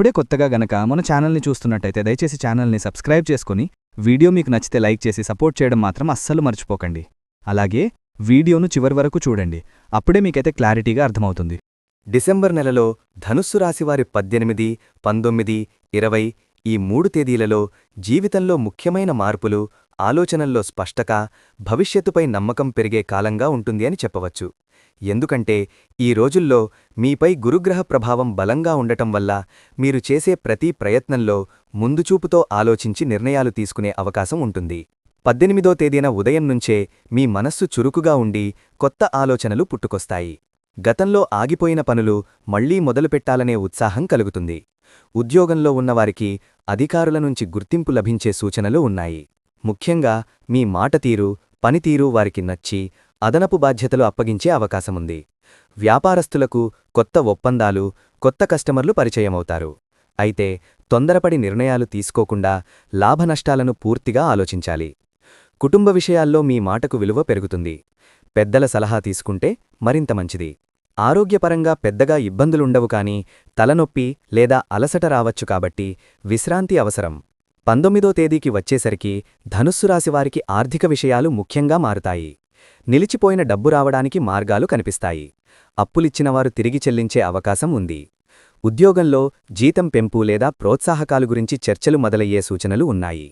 ఇప్పుడే కొత్తగా గనక మన ఛానల్ని చూస్తున్నట్టయితే దయచేసి ఛానల్ని సబ్స్క్రైబ్ చేసుకుని వీడియో మీకు నచ్చితే లైక్ చేసి సపోర్ట్ చేయడం మాత్రం అస్సలు మర్చిపోకండి. అలాగే వీడియోను చివరి వరకు చూడండి. అప్పుడే మీకైతే క్లారిటీగా అర్థమవుతుంది. డిసెంబర్ నెలలో ధనుస్సు రాశివారి పద్దెనిమిది పంతొమ్మిది ఇరవై ఈ మూడు తేదీలలో జీవితంలో ముఖ్యమైన మార్పులు ఆలోచనల్లో స్పష్టత భవిష్యత్తుపై నమ్మకం పెరిగే కాలంగా ఉంటుంది అని చెప్పవచ్చు. ఎందుకంటే ఈ రోజుల్లో మీపై గురుగ్రహ ప్రభావం బలంగా ఉండటం వల్ల మీరు చేసే ప్రతి ప్రయత్నంలో ముందుచూపుతో ఆలోచించి నిర్ణయాలు తీసుకునే అవకాశం ఉంటుంది. పద్దెనిమిదో తేదీన ఉదయం నుంచే మీ మనస్సు చురుకుగా ఉండి కొత్త ఆలోచనలు పుట్టుకొస్తాయి. గతంలో ఆగిపోయిన పనులు మళ్ళీ మొదలుపెట్టాలనే ఉత్సాహం కలుగుతుంది. ఉద్యోగంలో ఉన్నవారికి అధికారుల నుంచి గుర్తింపు లభించే సూచనలు ఉన్నాయి. ముఖ్యంగా మీ మాటతీరు పనితీరు వారికి నచ్చి అదనపు బాధ్యతలు అప్పగించే అవకాశముంది. వ్యాపారస్తులకు కొత్త ఒప్పందాలు కొత్త కస్టమర్లు పరిచయమవుతారు. అయితే తొందరపడి నిర్ణయాలు తీసుకోకుండా లాభనష్టాలను పూర్తిగా ఆలోచించాలి. కుటుంబ విషయాల్లో మీ మాటకు విలువ పెరుగుతుంది. పెద్దల సలహా తీసుకుంటే మరింత మంచిది. ఆరోగ్యపరంగా పెద్దగా ఇబ్బందులుండవు కానీ తలనొప్పి లేదా అలసట రావచ్చు కాబట్టి విశ్రాంతి అవసరం. పంతొమ్మిదో తేదీకి వచ్చేసరికి ధనుస్సు రాశివారికి ఆర్థిక విషయాలు ముఖ్యంగా మారుతాయి. నిలిచిపోయిన డబ్బు రావడానికి మార్గాలు కనిపిస్తాయి. అప్పులిచ్చినవారు తిరిగి చెల్లించే అవకాశం ఉంది. ఉద్యోగంలో జీతం పెంపు లేదా ప్రోత్సాహకాలు గురించి చర్చలు మొదలయ్యే సూచనలు ఉన్నాయి.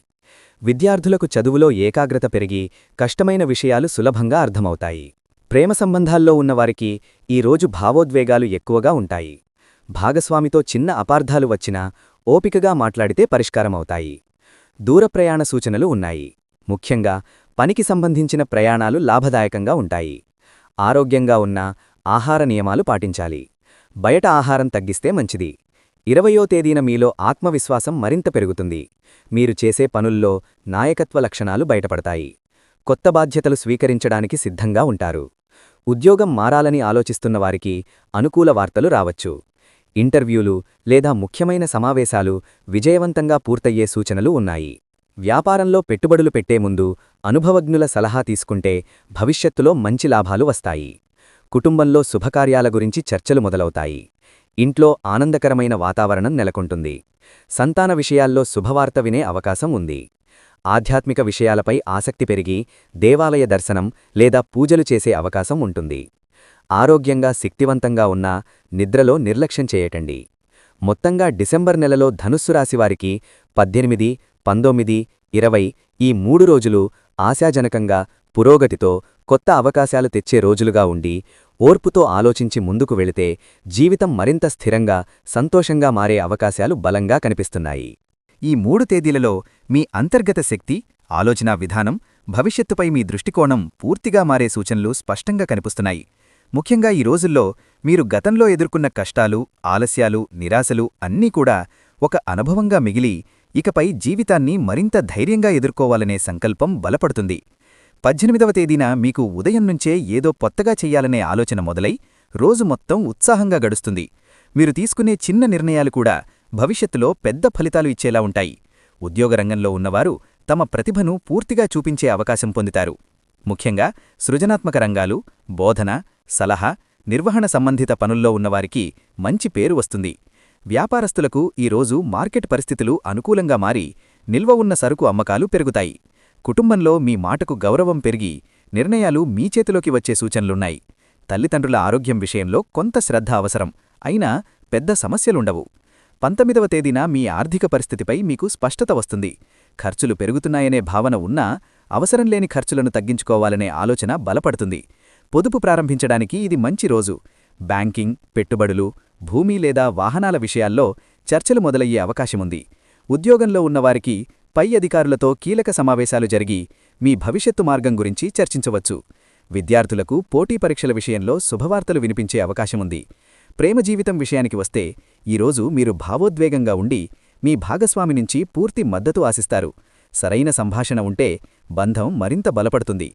విద్యార్థులకు చదువులో ఏకాగ్రత పెరిగి కష్టమైన విషయాలు సులభంగా అర్థమవుతాయి. ప్రేమ సంబంధాల్లో ఉన్నవారికి ఈ రోజు భావోద్వేగాలు ఎక్కువగా ఉంటాయి. భాగస్వామితో చిన్న అపార్థాలు వచ్చినా ఓపికగా మాట్లాడితే పరిష్కారమవుతాయి. దూరప్రయాణ సూచనలు ఉన్నాయి. ముఖ్యంగా పనికి సంబంధించిన ప్రయాణాలు లాభదాయకంగా ఉంటాయి. ఆరోగ్యంగా ఉన్న ఆహార నియమాలు పాటించాలి. బయట ఆహారం తగ్గిస్తే మంచిది. ఇరవయో తేదీన మీలో ఆత్మవిశ్వాసం మరింత పెరుగుతుంది. మీరు చేసే పనుల్లో నాయకత్వ లక్షణాలు బయటపడతాయి. కొత్త బాధ్యతలు స్వీకరించడానికి సిద్ధంగా ఉంటారు. ఉద్యోగం మారాలని ఆలోచిస్తున్నవారికి అనుకూల వార్తలు రావచ్చు. ఇంటర్వ్యూలు లేదా ముఖ్యమైన సమావేశాలు విజయవంతంగా పూర్తయ్యే సూచనలు ఉన్నాయి. వ్యాపారంలో పెట్టుబడులు పెట్టే ముందు అనుభవజ్ఞుల సలహా తీసుకుంటే భవిష్యత్తులో మంచి లాభాలు వస్తాయి. కుటుంబంలో శుభకార్యాల గురించి చర్చలు మొదలవుతాయి. ఇంట్లో ఆనందకరమైన వాతావరణం నెలకొంటుంది. సంతాన విషయాల్లో శుభవార్త వినే అవకాశం ఉంది. ఆధ్యాత్మిక విషయాలపై ఆసక్తి పెరిగి దేవాలయ దర్శనం లేదా పూజలు చేసే అవకాశం ఉంటుంది. ఆరోగ్యంగా శక్తివంతంగా ఉన్నా నిద్రలో నిర్లక్ష్యం చేయటండి. మొత్తంగా డిసెంబర్ నెలలో ధనుస్సు రాశివారికి పద్దెనిమిది పంతొమ్మిది ఇరవై ఈ మూడు రోజులు ఆశాజనకంగా పురోగతితో కొత్త అవకాశాలు తెచ్చే రోజులుగా ఉండి ఓర్పుతో ఆలోచించి ముందుకు వెళితే జీవితం మరింత స్థిరంగా సంతోషంగా మారే అవకాశాలు బలంగా కనిపిస్తున్నాయి. ఈ మూడు తేదీలలో మీ అంతర్గత శక్తి ఆలోచనా విధానం భవిష్యత్తుపై మీ దృష్టికోణం పూర్తిగా మారే సూచనలు స్పష్టంగా కనిపిస్తున్నాయి. ముఖ్యంగా ఈ రోజుల్లో మీరు గతంలో ఎదుర్కొన్న కష్టాలు ఆలస్యాలు నిరాశలు అన్నీ కూడా ఒక అనుభవంగా మిగిలి ఇకపై జీవితాన్ని మరింత ధైర్యంగా ఎదుర్కోవాలనే సంకల్పం బలపడుతుంది. పద్దెనిమిదవ తేదీన మీకు ఉదయం నుంచే ఏదో కొత్తగా చెయ్యాలనే ఆలోచన మొదలై రోజు మొత్తం ఉత్సాహంగా గడుస్తుంది. మీరు తీసుకునే చిన్న నిర్ణయాలు కూడా భవిష్యత్తులో పెద్ద ఫలితాలు ఇచ్చేలా ఉంటాయి. ఉద్యోగరంగంలో ఉన్నవారు తమ ప్రతిభను పూర్తిగా చూపించే అవకాశం పొందుతారు. ముఖ్యంగా సృజనాత్మక రంగాలు బోధన సలహా నిర్వహణ సంబంధిత పనుల్లో ఉన్నవారికి మంచి పేరు వస్తుంది. వ్యాపారస్తులకు ఈరోజు మార్కెట్ పరిస్థితులు అనుకూలంగా మారి నిల్వ ఉన్న సరుకు అమ్మకాలు పెరుగుతాయి. కుటుంబంలో మీ మాటకు గౌరవం పెరిగి నిర్ణయాలు మీ చేతిలోకి వచ్చే సూచనలున్నాయి. తల్లిదండ్రుల ఆరోగ్యం విషయంలో కొంత శ్రద్ధ అవసరం అయినా పెద్ద సమస్యలుండవు. పంతొమ్మిదవ తేదీన మీ ఆర్థిక పరిస్థితిపై మీకు స్పష్టత వస్తుంది. ఖర్చులు పెరుగుతున్నాయనే భావన ఉన్నా అవసరం లేని ఖర్చులను తగ్గించుకోవాలనే ఆలోచన బలపడుతుంది. పొదుపు ప్రారంభించడానికి ఇది మంచి రోజు. బ్యాంకింగ్ పెట్టుబడులు భూమి లేదా వాహనాల విషయాల్లో చర్చలు మొదలయ్యే అవకాశముంది. ఉద్యోగంలో ఉన్నవారికి పై అధికారులతో కీలక సమావేశాలు జరిగి మీ భవిష్యత్తు మార్గం గురించి చర్చించవచ్చు. విద్యార్థులకు పోటీ పరీక్షల విషయంలో శుభవార్తలు వినిపించే అవకాశముంది. ప్రేమ జీవితం విషయానికి వస్తే ఈరోజు మీరు భావోద్వేగంగా ఉండి మీ భాగస్వామి నుంచి పూర్తి మద్దతు ఆశిస్తారు. సరైన సంభాషణ ఉంటే బంధం మరింత బలపడుతుంది.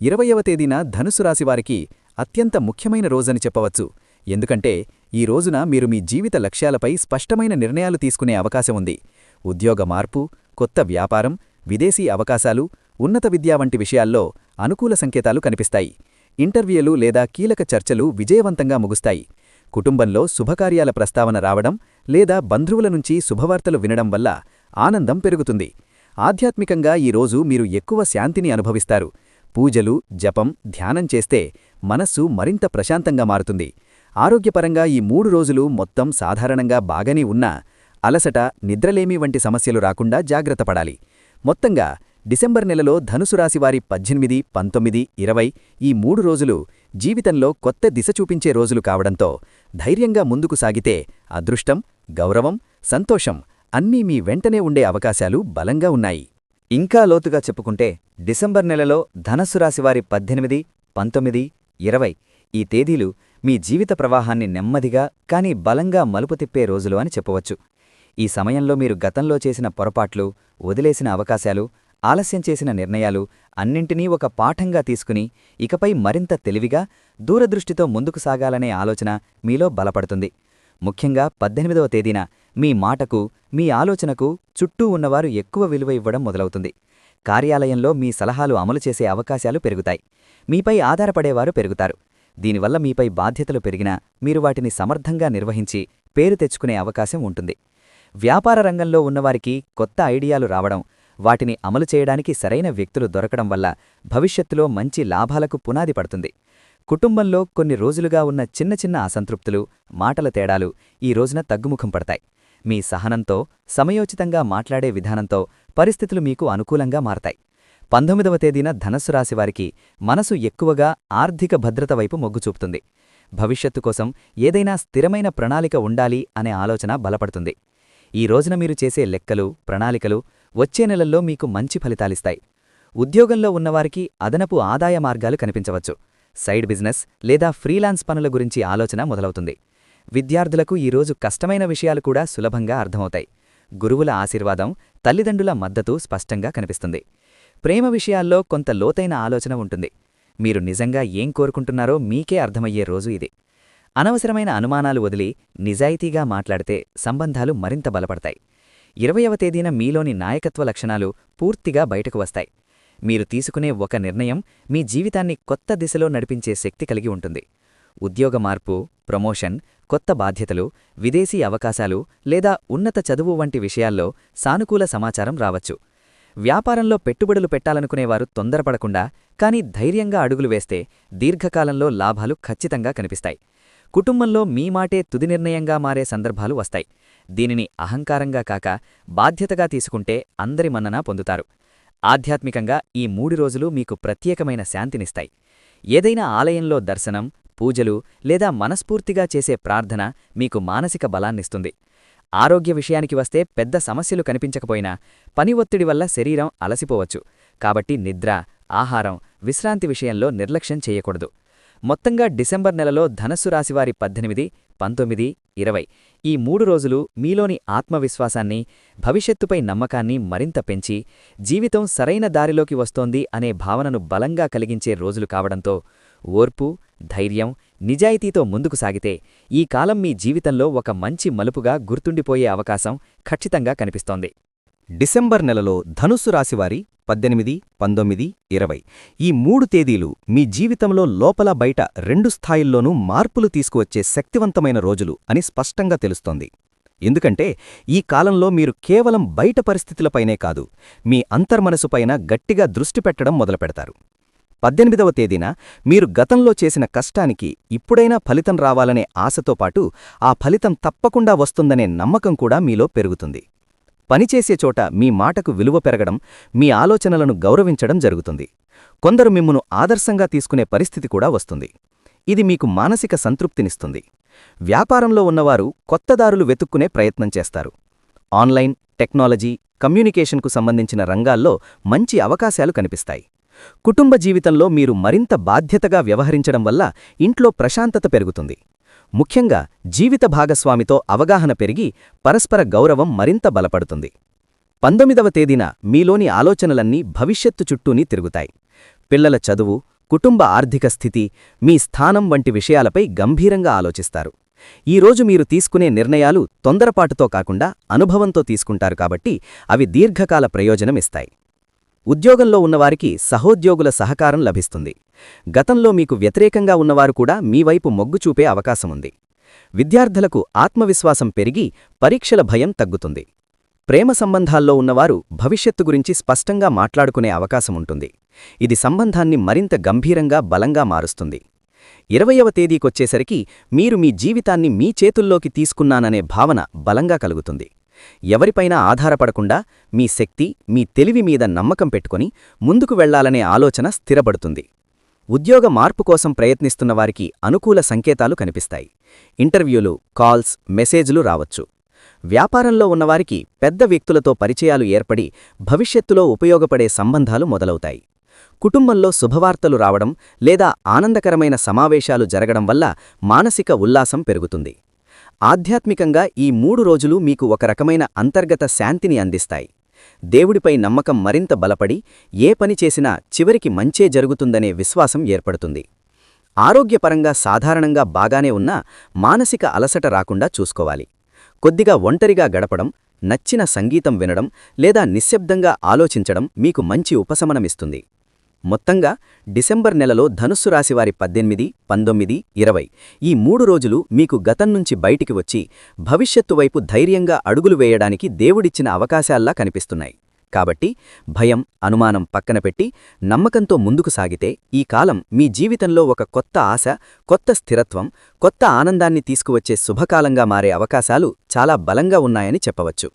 ఇరవయవ తేదీన ధనుసు రాశివారికి అత్యంత ముఖ్యమైన రోజని చెప్పవచ్చు. ఎందుకంటే ఈ రోజున మీరు మీ జీవిత లక్ష్యాలపై స్పష్టమైన నిర్ణయాలు తీసుకునే అవకాశం ఉంది. ఉద్యోగ మార్పు కొత్త వ్యాపారం విదేశీ అవకాశాలు ఉన్నత విద్యా వంటి విషయాల్లో అనుకూల సంకేతాలు కనిపిస్తాయి. ఇంటర్వ్యూలు లేదా కీలక చర్చలు విజయవంతంగా ముగుస్తాయి. కుటుంబంలో శుభకార్యాల ప్రస్తావన రావడం లేదా బంధువుల నుంచి శుభవార్తలు వినడం వల్ల ఆనందం పెరుగుతుంది. ఆధ్యాత్మికంగా ఈ రోజు మీరు ఎక్కువ శాంతిని అనుభవిస్తారు. పూజలు జపం ధ్యానం చేస్తే మనస్సు మరింత ప్రశాంతంగా మారుతుంది. ఆరోగ్యపరంగా ఈ మూడు రోజులు మొత్తం సాధారణంగా బాగానే ఉన్నా అలసట నిద్రలేమి వంటి సమస్యలు రాకుండా జాగ్రత్త పడాలి. మొత్తంగా డిసెంబర్ నెలలో ధనుసు రాశివారి పద్దెనిమిది పంతొమ్మిది ఇరవై ఈ మూడు రోజులు జీవితంలో కొత్త దిశ చూపించే రోజులు కావడంతో ధైర్యంగా ముందుకు సాగితే అదృష్టం గౌరవం సంతోషం అన్నీ మీ వెంటనే ఉండే అవకాశాలు బలంగా ఉన్నాయి. ఇంకా లోతుగా చెప్పుకుంటే డిసెంబర్ నెలలో ధనస్సు రాశివారి పద్దెనిమిది పంతొమ్మిది ఇరవై ఈ తేదీలు మీ జీవిత ప్రవాహాన్ని నెమ్మదిగా కానీ బలంగా మలుపు తిప్పే రోజులు అని చెప్పవచ్చు. ఈ సమయంలో మీరు గతంలో చేసిన పొరపాట్లు వదిలేసిన అవకాశాలు ఆలస్యం చేసిన నిర్ణయాలు అన్నింటినీ ఒక పాఠంగా తీసుకుని ఇకపై మరింత తెలివిగా దూరదృష్టితో ముందుకు సాగాలనే ఆలోచన మీలో బలపడుతుంది. ముఖ్యంగా పద్దెనిమిదవ తేదీన మీ మాటకు మీ ఆలోచనకు చుట్టూ ఉన్నవారు ఎక్కువ విలువ ఇవ్వడం మొదలవుతుంది. కార్యాలయంలో మీ సలహాలు అమలు చేసే అవకాశాలు పెరుగుతాయి. మీపై ఆధారపడేవారు పెరుగుతారు. దీనివల్ల మీపై బాధ్యతలు పెరిగినా మీరు వాటిని సమర్థంగా నిర్వహించి పేరు తెచ్చుకునే అవకాశం ఉంటుంది. వ్యాపార రంగంలో ఉన్నవారికి కొత్త ఐడియాలు రావడం వాటిని అమలు చేయడానికి సరైన వ్యక్తులు దొరకడం వల్ల భవిష్యత్తులో మంచి లాభాలకు పునాది పడుతుంది. కుటుంబంలో కొన్ని రోజులుగా ఉన్న చిన్న చిన్న అసంతృప్తులు మాటల తేడాలు ఈ రోజున తగ్గుముఖం పడతాయి. మీ సహనంతో సమయోచితంగా మాట్లాడే విధానంతో పరిస్థితులు మీకు అనుకూలంగా మారతాయి. పంతొమ్మిదవ తేదీన ధనస్సు రాశివారికి మనసు ఎక్కువగా ఆర్థిక భద్రత వైపు మొగ్గు చూపుతుంది. భవిష్యత్తు కోసం ఏదైనా స్థిరమైన ప్రణాళిక ఉండాలి అనే ఆలోచన బలపడుతుంది. ఈ రోజున మీరు చేసే లెక్కలు ప్రణాళికలు వచ్చే నెలల్లో మీకు మంచి ఫలితాలిస్తాయి. ఉద్యోగంలో ఉన్నవారికి అదనపు ఆదాయ మార్గాలు కనిపించవచ్చు. సైడ్ బిజినెస్ లేదా ఫ్రీలాన్స్ పనుల గురించి ఆలోచన మొదలవుతుంది. విద్యార్థులకు ఈరోజు కష్టమైన విషయాలు కూడా సులభంగా అర్థమవుతాయి. గురువుల ఆశీర్వాదం తల్లిదండ్రుల మద్దతు స్పష్టంగా కనిపిస్తుంది. ప్రేమ విషయాల్లో కొంత లోతైన ఆలోచన ఉంటుంది. మీరు నిజంగా ఏం కోరుకుంటున్నారో మీకే అర్థమయ్యే రోజు ఇది. అనవసరమైన అనుమానాలు వదిలి నిజాయితీగా మాట్లాడితే సంబంధాలు మరింత బలపడతాయి. ఇరవయవ తేదీన మీలోని నాయకత్వ లక్షణాలు పూర్తిగా బయటకు వస్తాయి. మీరు తీసుకునే ఒక నిర్ణయం మీ జీవితాన్ని కొత్త దిశలో నడిపించే శక్తి కలిగి ఉంటుంది. ఉద్యోగ మార్పు ప్రమోషన్ కొత్త బాధ్యతలు విదేశీ అవకాశాలు లేదా ఉన్నత చదువు వంటి విషయాల్లో సానుకూల సమాచారం రావచ్చు. వ్యాపారంలో పెట్టుబడులు పెట్టాలనుకునేవారు తొందరపడకుండా కానీ ధైర్యంగా అడుగులు వేస్తే దీర్ఘకాలంలో లాభాలు ఖచ్చితంగా కనిపిస్తాయి. కుటుంబంలో మీ మాటే తుది నిర్ణయంగా మారే సందర్భాలు వస్తాయి. దీనిని అహంకారంగా కాక బాధ్యతగా తీసుకుంటే అందరి మన్ననా పొందుతారు. ఆధ్యాత్మికంగా ఈ మూడు రోజులు మీకు ప్రత్యేకమైన శాంతినిస్తాయి. ఏదైనా ఆలయంలో దర్శనం పూజలు లేదా మనస్ఫూర్తిగా చేసే ప్రార్థన మీకు మానసిక బలాన్నిస్తుంది. ఆరోగ్య విషయానికి వస్తే పెద్ద సమస్యలు కనిపించకపోయినా పని ఒత్తిడి వల్ల శరీరం అలసిపోవచ్చు. కాబట్టి నిద్ర ఆహారం విశ్రాంతి విషయంలో నిర్లక్ష్యం చేయకూడదు. మొత్తంగా డిసెంబర్ నెలలో ధనస్సు రాశివారి పద్దెనిమిది పంతొమ్మిది ఇరవై ఈ మూడు రోజులు మీలోని ఆత్మవిశ్వాసాన్ని భవిష్యత్తుపై నమ్మకాన్ని మరింత పెంచి జీవితం సరైన దారిలోకి వస్తోంది అనే భావనను బలంగా కలిగించే రోజులు కావడంతో ఓర్పు ధైర్యం నిజాయితీతో ముందుకు సాగితే ఈ కాలం మీ జీవితంలో ఒక మంచి మలుపుగా గుర్తుండిపోయే అవకాశం ఖచ్చితంగా కనిపిస్తోంది. డిసెంబర్ నెలలో ధనుస్సు రాశివారి పద్దెనిమిది పంతొమ్మిది ఇరవై. ఈ మూడు తేదీలు మీ జీవితంలో లోపల బయట రెండు స్థాయిల్లోనూ మార్పులు తీసుకువచ్చే శక్తివంతమైన రోజులు అని స్పష్టంగా తెలుస్తోంది. ఎందుకంటే ఈ కాలంలో మీరు కేవలం బయట పరిస్థితులపైనే కాదు మీ అంతర్మనసుపైన గట్టిగా దృష్టి పెట్టడం మొదలుపెడతారు. పద్దెనిమిదవ తేదీన మీరు గతంలో చేసిన కష్టానికి ఇప్పుడైనా ఫలితం రావాలనే ఆశతో పాటు ఆ ఫలితం తప్పకుండా వస్తుందనే నమ్మకం కూడా మీలో పెరుగుతుంది. పనిచేసే చోట మీ మాటకు విలువ పెరగడం మీ ఆలోచనలను గౌరవించడం జరుగుతుంది. కొందరు మిమ్మును ఆదర్శంగా తీసుకునే పరిస్థితి కూడా వస్తుంది. ఇది మీకు మానసిక సంతృప్తినిస్తుంది. వ్యాపారంలో ఉన్నవారు కొత్తదారులు వెతుక్కునే ప్రయత్నం చేస్తారు. ఆన్లైన్ టెక్నాలజీ కమ్యూనికేషన్కు సంబంధించిన రంగాల్లో మంచి అవకాశాలు కనిపిస్తాయి. కుటుంబ జీవితంలో మీరు మరింత బాధ్యతగా వ్యవహరించడం వల్ల ఇంట్లో ప్రశాంతత పెరుగుతుంది. ముఖ్యంగా జీవిత భాగస్వామితో అవగాహన పెరిగి పరస్పర గౌరవం మరింత బలపడుతుంది. పంతొమ్మిదవ తేదీన మీలోని ఆలోచనలన్నీ భవిష్యత్తు చుట్టూని తిరుగుతాయి. పిల్లల చదువు కుటుంబ ఆర్థిక స్థితి మీ స్థానం వంటి విషయాలపై గంభీరంగా ఆలోచిస్తారు. ఈరోజు మీరు తీసుకునే నిర్ణయాలు తొందరపాటుతో కాకుండా అనుభవంతో తీసుకుంటారు కాబట్టి అవి దీర్ఘకాల ప్రయోజనమిస్తాయి. ఉద్యోగంలో ఉన్నవారికి సహోద్యోగుల సహకారం లభిస్తుంది. గతంలో మీకు వ్యతిరేకంగా ఉన్నవారు కూడా మీ వైపు మొగ్గు చూపే అవకాశముంది విద్యార్థులకు ఆత్మవిశ్వాసం పెరిగి పరీక్షల భయం తగ్గుతుంది. ప్రేమ సంబంధాల్లో ఉన్నవారు భవిష్యత్తు గురించి స్పష్టంగా మాట్లాడుకునే అవకాశముంటుంది ఇది సంబంధాన్ని మరింత గంభీరంగా బలంగా మారుస్తుంది. ఇరవయవ తేదీకొచ్చేసరికి మీరు మీ జీవితాన్ని మీ చేతుల్లోకి తీసుకున్నాననే భావన బలంగా కలుగుతుంది. ఎవరిపైనా ఆధారపడకుండా మీ శక్తి మీ తెలివి మీద నమ్మకం పెట్టుకుని ముందుకు వెళ్ళాలనే ఆలోచన స్థిరపడుతుంది. ఉద్యోగ మార్పు కోసం ప్రయత్నిస్తున్న వారికి అనుకూల సంకేతాలు కనిపిస్తాయి. ఇంటర్వ్యూలు కాల్స్ మెసేజ్లు రావచ్చు. వ్యాపారంలో ఉన్నవారికి పెద్ద వ్యక్తులతో పరిచయాలు ఏర్పడి భవిష్యత్తులో ఉపయోగపడే సంబంధాలు మొదలవుతాయి. కుటుంబంలో శుభవార్తలు రావడం లేదా ఆనందకరమైన సమావేశాలు జరగడం వల్ల మానసిక ఉల్లాసం పెరుగుతుంది. ఆధ్యాత్మికంగా ఈ మూడు రోజులు మీకు ఒక రకమైన అంతర్గత శాంతిని అందిస్తాయి. దేవుడిపై నమ్మకం మరింత బలపడి ఏ పని చేసినా చివరికి మంచే జరుగుతుందనే విశ్వాసం ఏర్పడుతుంది. ఆరోగ్యపరంగా సాధారణంగా బాగానే ఉన్నా మానసిక అలసట రాకుండా చూసుకోవాలి. కొద్దిగా ఒంటరిగా గడపడం నచ్చిన సంగీతం వినడం లేదా నిశ్శబ్దంగా ఆలోచించడం మీకు మంచి ఉపశమనమిస్తుంది. మొత్తంగా డిసెంబర్ నెలలో ధనుస్సు రాశివారి పద్దెనిమిది పంతొమ్మిది ఇరవై. ఈ మూడు రోజులు మీకు గతం నుంచి బయటికి వచ్చి భవిష్యత్తు వైపు ధైర్యంగా అడుగులు వేయడానికి దేవుడిచ్చిన అవకాశాల్లా కనిపిస్తున్నాయి. కాబట్టి భయం అనుమానం పక్కన పెట్టి నమ్మకంతో ముందుకు సాగితే ఈ కాలం మీ జీవితంలో ఒక కొత్త ఆశ కొత్త స్థిరత్వం కొత్త ఆనందాన్ని తీసుకువచ్చే శుభకాలంగా మారే అవకాశాలు చాలా బలంగా ఉన్నాయని చెప్పవచ్చు.